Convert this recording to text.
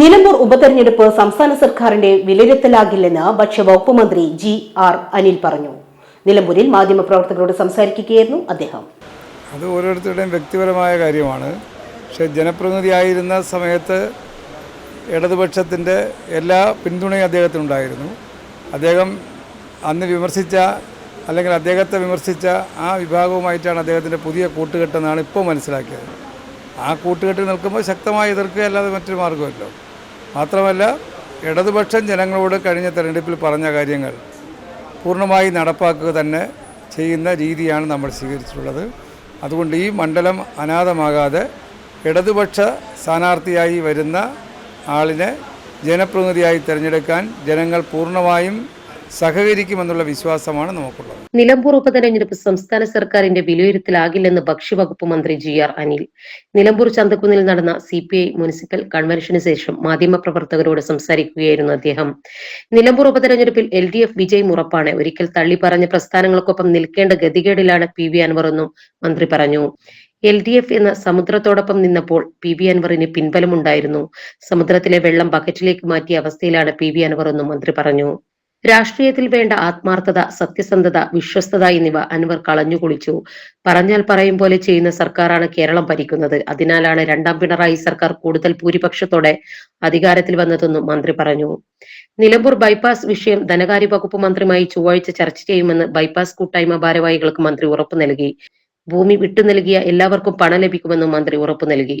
നിലമ്പൂർ ഉപതെരഞ്ഞെടുപ്പ് സംസ്ഥാന സർക്കാരിന്റെ വിലയിരുത്തലാകില്ലെന്ന് ഭക്ഷ്യവകുപ്പ് മന്ത്രി ജി ആർ അനിൽ പറഞ്ഞു. നിലമ്പൂരിൽ മാധ്യമപ്രവർത്തകരോട് സംസാരിക്കുകയായിരുന്നു അദ്ദേഹം. അത് ഓരോരുത്തരുടെയും വ്യക്തിപരമായ കാര്യമാണ്. പക്ഷേ ജനപ്രതിനിധിയായിരുന്ന സമയത്ത് ഇടതുപക്ഷത്തിന്റെ എല്ലാ പിന്തുണയും അദ്ദേഹത്തിനുണ്ടായിരുന്നു. അദ്ദേഹം അന്ന് വിമർശിച്ച അല്ലെങ്കിൽ അദ്ദേഹത്തെ വിമർശിച്ച ആ വിഭാഗവുമായിട്ടാണ് അദ്ദേഹത്തിന്റെ പുതിയ കൂട്ടുകെട്ടെന്നാണ് ഇപ്പോൾ മനസ്സിലാക്കിയത്. ആ കൂട്ടുകെട്ടിൽ നിൽക്കുമ്പോൾ ശക്തമായി എതിർക്കുക അല്ലാതെ മറ്റൊരു മാർഗമല്ലോ മാത്രമല്ല ഇടതുപക്ഷം ജനങ്ങളോട് കഴിഞ്ഞ തെരഞ്ഞെടുപ്പിൽ പറഞ്ഞ കാര്യങ്ങൾ പൂർണമായി നടപ്പാക്കുക തന്നെ ചെയ്യുന്ന രീതിയാണ് നമ്മൾ സ്വീകരിച്ചിട്ടുള്ളത്. അതുകൊണ്ട് ഈ മണ്ഡലം അനാഥമാകാതെ ഇടതുപക്ഷ സ്ഥാനാർത്ഥിയായി വരുന്ന ആളിനെ ജനപ്രതിനിധിയായി തിരഞ്ഞെടുക്കാൻ ജനങ്ങൾ പൂർണമായും സഹകരിക്കുമെന്നുള്ള വിശ്വാസമാണ് നമുക്കുള്ളത്. നിലമ്പൂർ ഉപതെരഞ്ഞെടുപ്പ് സംസ്ഥാന സർക്കാരിന്റെ വിലയിരുത്തലാകില്ലെന്ന് ഭക്ഷ്യവകുപ്പ് മന്ത്രി ജി ആർ അനിൽ. നിലമ്പൂർ ചന്തക്കുന്നിൽ നടന്ന സി പി ഐ മുനിസിപ്പൽ കൺവെൻഷന് ശേഷം മാധ്യമപ്രവർത്തകരോട് സംസാരിക്കുകയായിരുന്നു അദ്ദേഹം. നിലമ്പൂർ ഉപതെരഞ്ഞെടുപ്പിൽ എൽ ഡി എഫ് വിജയം ഉറപ്പാണ്. ഒരിക്കൽ തള്ളി പറഞ്ഞ പ്രസ്ഥാനങ്ങൾക്കൊപ്പം നിൽക്കേണ്ട ഗതികേടിലാണ് പി വി അൻവർ എന്നും മന്ത്രി പറഞ്ഞു. എൽ ഡി എഫ് എന്ന സമുദ്രത്തോടൊപ്പം നിന്നപ്പോൾ പി വി അൻവറിന് പിൻബലമുണ്ടായിരുന്നു. സമുദ്രത്തിലെ വെള്ളം ബക്കറ്റിലേക്ക് മാറ്റിയ അവസ്ഥയിലാണ് പി വി അൻവർ എന്നും മന്ത്രി പറഞ്ഞു. രാഷ്ട്രീയത്തിൽ വേണ്ട ആത്മാർത്ഥത സത്യസന്ധത വിശ്വസ്തത എന്നിവ അൻവർ കളഞ്ഞുകുളിച്ചു പറഞ്ഞാൽ പറയും പോലെ ചെയ്യുന്ന സർക്കാരാണ് കേരളം ഭരിക്കുന്നത്. അതിനാലാണ് രണ്ടാം പിണറായി സർക്കാർ കൂടുതൽ ഭൂരിപക്ഷത്തോടെ അധികാരത്തിൽ വന്നതെന്നും മന്ത്രി പറഞ്ഞു. നിലമ്പൂർ ബൈപ്പാസ് വിഷയം ധനകാര്യ വകുപ്പ് മന്ത്രിയുമായി ചൊവ്വാഴ്ച ചർച്ച ചെയ്യുമെന്ന് ബൈപ്പാസ് കൂട്ടായ്മ ഭാരവാഹികൾക്ക് മന്ത്രി ഉറപ്പു നൽകി. ഭൂമി വിട്ടു നൽകിയ എല്ലാവർക്കും പണം ലഭിക്കുമെന്നും മന്ത്രി ഉറപ്പു നൽകി.